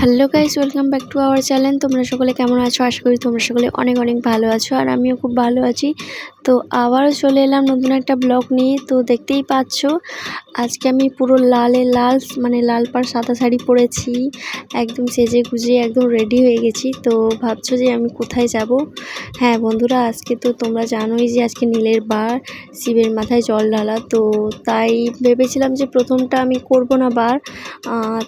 Hello guys welcome back to our channel তোমরা সকলে কেমন আছো? আশা করি তোমরা সকলে অনেক অনেক ভালো আছো, আর আমিও খুব ভালো আছি। তো আবারও চলে এলাম নতুন একটা ব্লগ নিয়ে। তো দেখতেই পাচ্ছ, আজকে আমি পুরো লালে লাল মানে লাল পাড় সাদা শাড়ি পরেছি। একদম সেজে গুজে একদম রেডি হয়ে গেছি। তো ভাবছ যে আমি কোথায় যাব? হ্যাঁ বন্ধুরা, আজকে তো তোমরা জানোই যে আজকে নীলের বার, শিবের মাথায় জল ঢালা। তো তাই ভেবেছিলাম যে প্রথমটা আমি করব না বার।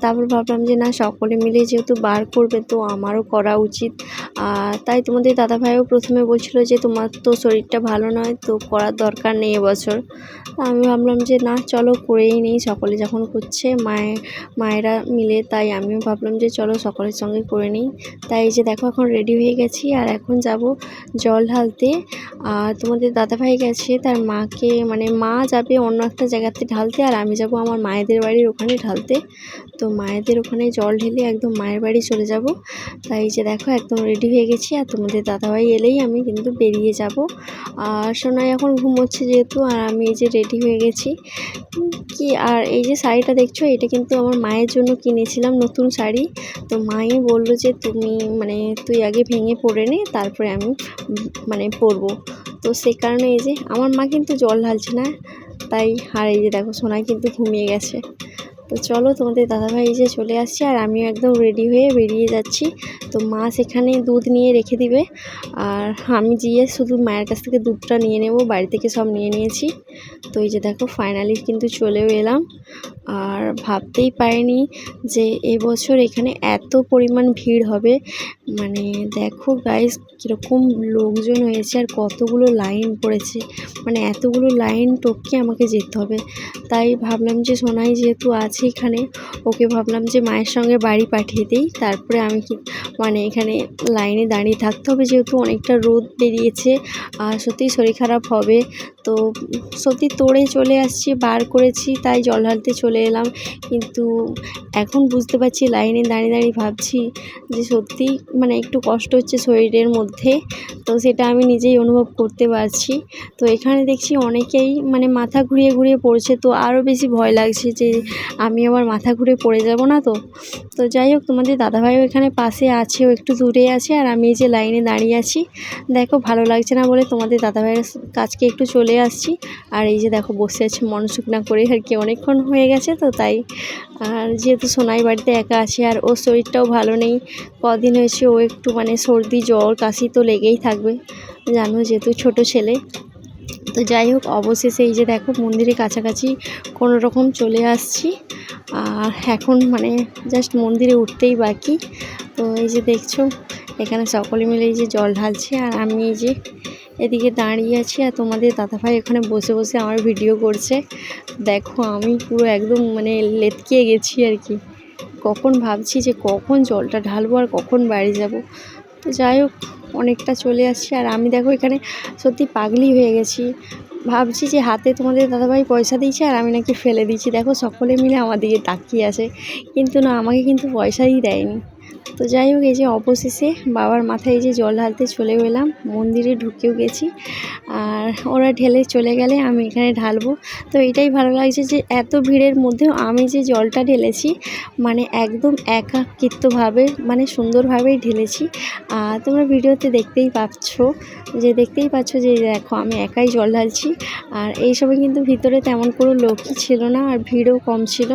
তারপর ভাবলাম যে না, সকলে মিলে যেহেতু বার করবে, তো আমারও করা উচিত। আর তাই তোমাদের দাদাভাইও প্রথমে বলছিল যে তোমার তো শরীরটা ভালো নয়, তো করার দরকার নেই এবছর। আমি ভাবলাম যে, না, চলো করেই নেই। সকলে যখন করছে মায়ের মায়েরা মিলে, তাই আমিও ভাবলাম যে, চলো সকলের সঙ্গে করে নিই। তাই যে দেখো, এখন রেডি হয়ে গেছি, আর এখন যাব জল ঢালতে। আর তোমাদের দাদাভাই গেছে, তার মাকে মানে মা যাবে অন্য একটা জায়গাতে ঢালতে, আর আমি যাব আমার মায়েদের বাড়ির ওখানে ঢালতে। তো মায়েদের ওখানে জল ঢেলে একদম মায়ের বাড়ি চলে যাব। তাই যে দেখো, একদম রেডি হয়ে গেছি, আর তোমাদের দাদাভাই এলেই আমি কিন্তু বেরিয়ে যাব। আর সোনাই এখন ঘুমোচ্ছে যেহেতু, আর আমি এই যে রেডি হয়ে গেছি। কি, আর এই যে শাড়িটা দেখছ, এটা কিন্তু আমার মায়ের জন্য কিনেছিলাম নতুন শাড়ি। তো মাই বলল যে তুমি মানে তুই আগে ভেঙে পরে নে, তারপরে আমি মানে পরবো। তো সে কারণে এই যে, আমার মা কিন্তু জল ঢালছে না, তাই, আর এই যে দেখো সোনাই কিন্তু ঘুমিয়ে গেছে। তো চলো তোমাদের দাদাভাই এসে চলে আসছে আর আমিও একদম রেডি হয়ে বেরিয়ে যাচ্ছি। তো মা সেখানে দুধ নিয়ে রেখে দিবে। আর আমি গিয়ে শুধু মায়ের কাছ থেকে দুধটা নিয়ে নেব, বাড়ি থেকে সব নিয়ে নিয়েছি। তো এই যে দেখো ফাইনালি কিন্তু চলেও এলাম। আর ভাবতেই পারিনি যে এবছর এখানে এত পরিমাণ ভিড় হবে। মানে দেখো গাইস কীরকম লোকজন হয়েছে আর কতগুলো লাইন পড়েছে। মানে এতগুলো লাইন টপকে আমাকে যেতে হবে। তাই ভাবলাম যে সোনাই যেহেতু আছে এখানে, ওকে ভাবলাম যে মায়ের সঙ্গে বাড়ি পাঠিয়ে দিই। তারপরে আমি কি মানে এখানে লাইনে দাঁড়িয়ে থাকতে হবে যেহেতু অনেকটা রোদ বেরিয়েছে আর সত্যিই শরীর খারাপ হবে। তো সত্যি তোড়ে চলে আসছি, বার করেছি, তাই জল ঢালতে চলে এলাম। কিন্তু এখন বুঝতে পারছি, লাইনে দাঁড়িয়ে দাঁড়িয়ে ভাবছি যে সত্যি মানে একটু কষ্ট হচ্ছে শরীরের মধ্যে। তো সেটা আমি নিজেই অনুভব করতে পারছি। তো এখানে দেখছি অনেকেই মানে মাথা ঘুরিয়ে ঘুরিয়ে পড়ছে। তো আরও বেশি ভয় লাগছে যে আমি আবার মাথা ঘুরে পড়ে যাব না তো। তো যাই হোক, তোমাদের দাদাভাইও এখানে পাশে আছে, ও একটু দূরে আছে আর আমি এই যে লাইনে দাঁড়িয়ে আছি। দেখো, ভালো লাগছে না বলে তোমাদের দাদাভাইয়ের কাছকে একটু চলে আসছি। আর এই যে দেখো, বসে আছে মন না করে আর কি। অনেকক্ষণ হয়ে গেছে। তো তাই। আর যেহেতু সোনাই বাড়িতে একা আছে আর ওর শরীরটাও ভালো নেই, কদিন হয়েছে ও একটু মানে সর্দি, জ্বর, কাশি তো লেগেই থাকবে। জানো যেহেতু ছোট ছেলে। তো যাই হোক, অবশেষে এই যে দেখো মন্দিরের কাছাকাছি কোনো রকম চলে আসছি। আর এখন মানে জাস্ট মন্দিরে উঠতেই বাকি। তো এই যে দেখছ, এখানে সকলে মিলে এই যে জল ঢালছে আর আমি এই যে এদিকে দাঁড়িয়ে আছি আর তোমাদের দাদাভাই এখানে বসে বসে আমার ভিডিও করছে। দেখো, আমি পুরো একদম মানে লেতকিয়ে গেছি আর কি। কখন ভাবছি যে কখন জলটা ঢালবো আর কখন বাড়ি যাব। তো যাই হোক, অনেকটা চলে আসছি। আর আমি দেখো এখানে সত্যি পাগলি হয়ে গেছি। ভাবছি যে হাতে তোমাদের দাদাভাই পয়সা দিয়েছে আর আমি নাকি ফেলে দিয়েছি। দেখো, সকলে মিলে আমার দিকে তাকিয়ে আছে। কিন্তু না, আমাকে কিন্তু পয়সাই দেয়নি। তো যাই হোক, এই যে অবশেষে বাবার মাথায় যে জল ঢালতে চলে গেলাম, মন্দিরে ঢুকেও গেছি। আর ওরা ঢেলে চলে গেলে আমি এখানে ঢালবো। তো এটাই ভালো লাগছে যে এত ভিড়ের মধ্যেও আমি যে জলটা ঢেলেছি মানে একদম একাকিত্বভাবে মানে সুন্দরভাবেই ঢেলেছি। আর তোমরা ভিডিওতে দেখতেই পাচ্ছ, যে দেখতেই পাচ্ছ যে দেখো, আমি একাই জল ঢালছি। আর এই সময় কিন্তু ভিতরে তেমন কোনো লোকই ছিল না, আর ভিড়ও কম ছিল।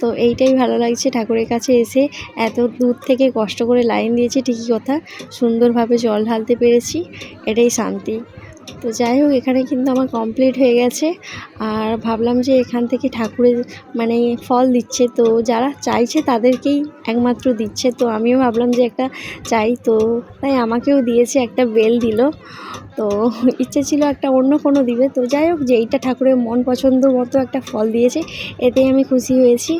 তো এইটাই ভালো লাগছে ঠাকুরের কাছে এসে। এত দূর থেকে কষ্ট করে লাইন দিয়েছি ঠিকই কথা। সুন্দরভাবে জল ঢালতে পেরেছি। এটাই শান্তি। তো যাই হোক, এখানে কিন্তু আমার কমপ্লিট হয়ে গেছে। আর ভাবলাম যে এখান থেকে ঠাকুরের মানে ফল দিচ্ছে, তো যারা চাইছে তাদেরকেই একমাত্র দিচ্ছে। তো আমিও ভাবলাম যে একটা চাই, তো তাই আমাকেও দিয়েছে, একটা বেল দিল। তো ইচ্ছে ছিল একটা অন্য কোনো দিবে। তো যাই হোক যে এইটা ঠাকুরের মন পছন্দ মতো একটা ফল দিয়েছে, এতেই আমি খুশি হয়েছি।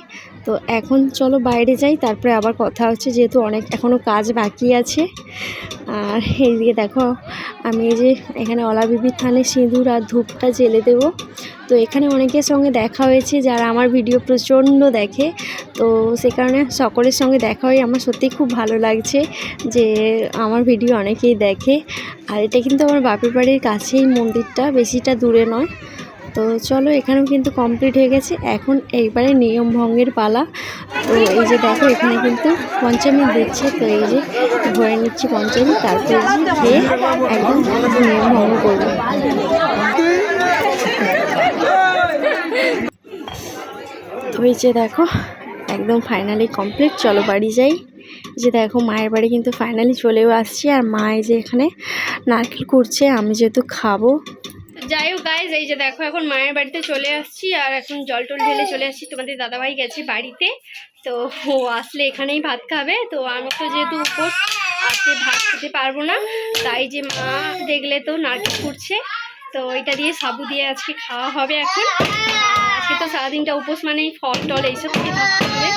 তো এখন চলো বাইরে যাই, তারপরে আবার কথা হচ্ছে যেহেতু অনেক এখনও কাজ বাকি আছে। আর এইদিকে দেখো, আমি এই যে এখানে অলাবিবির থানে সিঁদুর আর ধূপটা জেলে দেবো। তো এখানে অনেকের সঙ্গে দেখা হয়েছে যারা আমার ভিডিও প্রচণ্ড দেখে। তো সে কারণে সকলের সঙ্গে দেখা হয়ে আমার সত্যিই খুব ভালো লাগছে যে আমার ভিডিও অনেকেই দেখে। আর এটা কিন্তু আমার বাপের বাড়ির কাছেই মন্দিরটা, বেশিটা দূরে নয়। তো চলো এখানেও কিন্তু কমপ্লিট হয়ে গেছে। এখন এইবারে নিয়ম ভঙ্গের পালা। তো এই যে দেখো, এখানে কিন্তু পঞ্চামী দিচ্ছে। তো এই যে ভরে নিচ্ছি পঞ্চামী, তারপরে খেয়ে একদম নিয়ম ভঙ্গ করব। তো এই যে দেখো, একদম ফাইনালি কমপ্লিট চলো বাড়ি যাই। যে দেখো, মায়ের বাড়ি কিন্তু ফাইনালি চলেও আসছি। আর মা এই যে এখানে নারকেল করছে আমি যেহেতু খাব যাই হোক গাইজ এই যে দেখো, এখন মায়ের বাড়িতে চলে আসছি আর এখন জল টল ঢেলে চলে আসছি। তোমাদের দাদাভাই গেছে বাড়িতে, তো ও আসলে এখানেই ভাত খাবে। তো আমি তো যেহেতু উপোস আজকে ভাত খেতে পারব না, তাই যে মা দেখলে তো নাটক করছে তো এটা দিয়ে সাবু দিয়ে আজকে খাওয়া হবে এখন। তো সারাদিনটা উপোস মানেই ফল টল এইসব দিয়ে থাকতে হবে।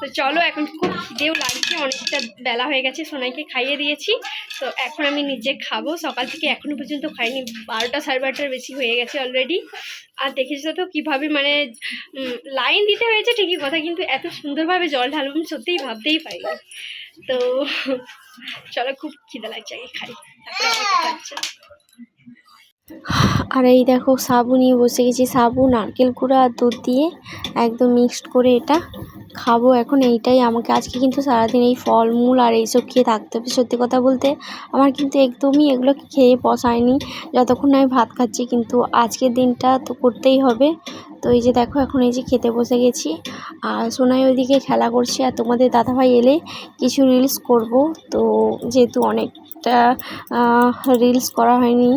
তো চলো, এখন খুব খিদেও লাগছে, অনেকটা বেলা হয়ে গেছে, সোনাইকে খাইয়ে দিয়েছি। তো এখন আমি নিজে খাব, সকাল থেকে এখনও পর্যন্ত খাইনি, বারোটা সাড়ে বারোটার বেশি হয়ে গেছে অলরেডি আর দেখেছ তো কীভাবে মানে লাইন দিতে হয়েছে ঠিকই কথা, কিন্তু এত সুন্দরভাবে জল ঢালবো আমি সত্যিই ভাবতেই পারিনি। তো চলো, খুব খিদে লাগছে, আগে খাই, তারপরে আর এই দেখো, সাবু নিয়ে বসে গেছি। সাবু, নারকেল কুড়া আর দুধ দিয়ে একদম মিক্সড করে এটা খাব এখন। এইটাই আমাকে আজকে কিন্তু সারাদিন এই ফলমূল আর এইসব খেয়ে থাকতে হবে সত্যি কথা বলতে। আমার কিন্তু একদমই এগুলো খেয়ে পসায়নি যতক্ষণ আমি ভাত খাচ্ছি কিন্তু আজকের দিনটা তো করতেই হবে। তো এই যে দেখো, এখন এই যে খেতে বসে গেছি। আর সোনাই ওইদিকে খেলা করছি আর তোমাদের দাদাভাই এলে কিছু রিলস করব। তো যেহেতু অনেকটা রিলস করা হয়নি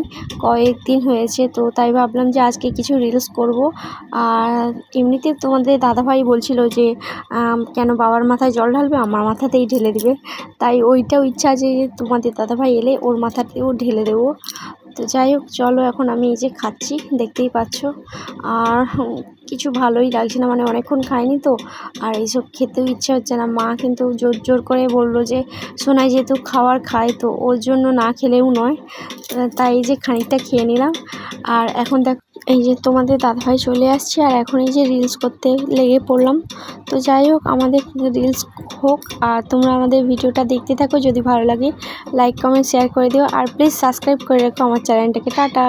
কয়েকদিন হয়েছে, তো তাই ভাবলাম যে আজকে কিছু রিলস করব। আর এমনিতে তোমাদের দাদাভাই বলছিল যে কেন বাবার মাথায় জল ঢালবে, আমার মাথাতেই ঢেলে দিবে। তাই ওইটাও ইচ্ছা যে তোমাদের দাদাভাই এলে ওর মাথাতেও ঢেলে দেবো। তো যাই হোক, চলো এখন আমি এই যে খাচ্ছি, দেখতেই পাচ্ছ। আর কিছু ভালোই লাগছে না মানে অনেকক্ষণ খাইনি তো। আর এইসব খেতেও ইচ্ছা হচ্ছে না। মা কিন্তু জোর জোর করে বলল যে, সোনাই যেহেতু খাওয়ার খায় তো, ওর জন্য না খেলেও নয়। তাই এই যে খানিকটা খেয়ে নিলাম। আর এখন দেখ এই যে তোমাদের দাদাভাই চলে আসছে আর এখন এই যে রিলস করতে লেগে পড়লাম। তো যাই হোক, আমাদের রিলস হোক আর তোমরা আমাদের ভিডিওটা দেখতে থাকো যদি ভালো লাগে। লাইক কমেন্ট শেয়ার করে দিও আর প্লিজ সাবস্ক্রাইব করে রাখো আমার চ্যানেলটাকে টাটা।